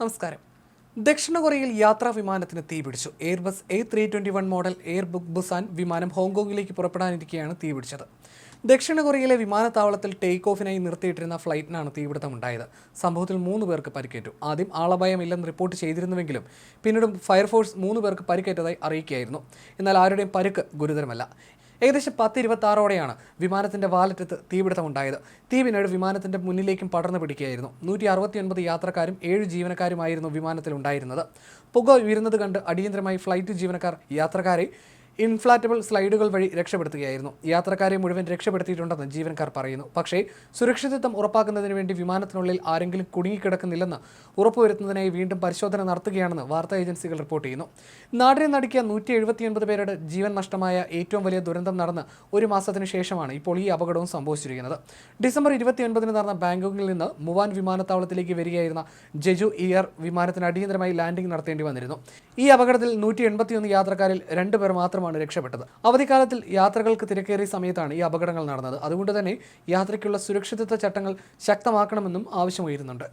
നമസ്കാരം. ദക്ഷിണ കൊറിയയിൽ യാത്രാ വിമാനത്തിന് തീപിടിച്ചു Airbus A three twenty one model air book Busan വിമാനം ഹോങ്കോങ്ങിലേക്ക് പുറപ്പെടാനിരിക്കെയാണ് തീപിടിച്ചത് ദക്ഷിണ കൊറിയയിലെ വിമാനത്താവളത്തിൽ ടേക്ക് ഓഫിനായി നിർത്തിയിട്ടിരുന്ന ഫ്ലൈറ്റിനാണ് തീപിടുത്തമുണ്ടായത്. സംഭവത്തിൽ മൂന്ന് പേർക്ക് പരിക്കേറ്റു. ആദ്യം ആളപായമില്ലെന്ന് റിപ്പോർട്ട് ചെയ്തിരുന്നുവെങ്കിലും പിന്നീട് ഫയർഫോഴ്സ് മൂന്ന് പേർക്ക് പരിക്കേറ്റതായി അറിയിക്കുകയായിരുന്നു എന്നാൽ ആരുടെയും പരുക്ക് ഗുരുതരമല്ല. ഏകദേശം പത്ത് ഇരുപത്തി ആറോടെയാണ് വിമാനത്തിന്റെ വാലറ്റത്ത് തീപിടുത്തമുണ്ടായത്. തീ പിന്നീട് വിമാനത്തിന്റെ മുന്നിലേക്കും പടർന്നു പിടിക്കുകയായിരുന്നു. നൂറ്റി അറുപത്തി ഒൻപത് യാത്രക്കാരും ഏഴ് ജീവനക്കാരുമായിരുന്നു വിമാനത്തിൽ ഉണ്ടായിരുന്നത് പുക ഉയരുന്നത് കണ്ട് അടിയന്തരമായി ഫ്ലൈറ്റ് ജീവനക്കാർ യാത്രക്കാരെ ഇൻഫ്ലാറ്റബിൾ സ്ലൈഡുകൾ വഴി രക്ഷപ്പെടുത്തുകയായിരുന്നു. യാത്രക്കാരെ മുഴുവൻ രക്ഷപ്പെടുത്തിയിട്ടുണ്ടെന്ന് ജീവനക്കാർ പറയുന്നു. പക്ഷേ സുരക്ഷിതത്വം ഉറപ്പാക്കുന്നതിന് വേണ്ടി വിമാനത്തിനുള്ളിൽ ആരെങ്കിലും കുടുങ്ങിക്കിടക്കുന്നില്ലെന്ന് ഉറപ്പുവരുത്തുന്നതിനായി വീണ്ടും പരിശോധന നടത്തുകയാണെന്ന് വാർത്താ ഏജൻസികൾ റിപ്പോർട്ട് ചെയ്യുന്നു. നാടിനെ നടുക്കിയ നൂറ്റി എഴുപത്തിയൊൻപത് പേരുടെ ജീവൻ നഷ്ടമായ ഏറ്റവും വലിയ ദുരന്തം നടന്ന് ഒരു മാസത്തിന് ശേഷമാണ് ഇപ്പോൾ ഈ അപകടവും സംഭവിച്ചിരിക്കുന്നത്. ഡിസംബർ ഇരുപത്തിയൊൻപതിന് നടന്ന ബാങ്കോക്കിൽ നിന്ന് മുവാൻ വിമാനത്താവളത്തിലേക്ക് വരികയായിരുന്ന ജെജു ഇയർ വിമാനത്തിന് അടിയന്തരമായി ലാൻഡിംഗ് നടത്തേണ്ടി വന്നിരുന്നു. ഈ അപകടത്തിൽ നൂറ്റി യാത്രക്കാരിൽ രണ്ടുപേർ മാത്രമാണ് രക്ഷപ്പെട്ടത്. അവധിക്കാലത്തിൽ യാത്രകൾക്ക് തിരക്കേറിയ സമയത്താണ് ഈ അപകടങ്ങൾ നടന്നത്. അതുകൊണ്ട് തന്നെ യാത്രയ്ക്കുള്ള സുരക്ഷിതത്വ ചട്ടങ്ങൾ ശക്തമാക്കണമെന്നും ആവശ്യമുയരുന്നുണ്ട്.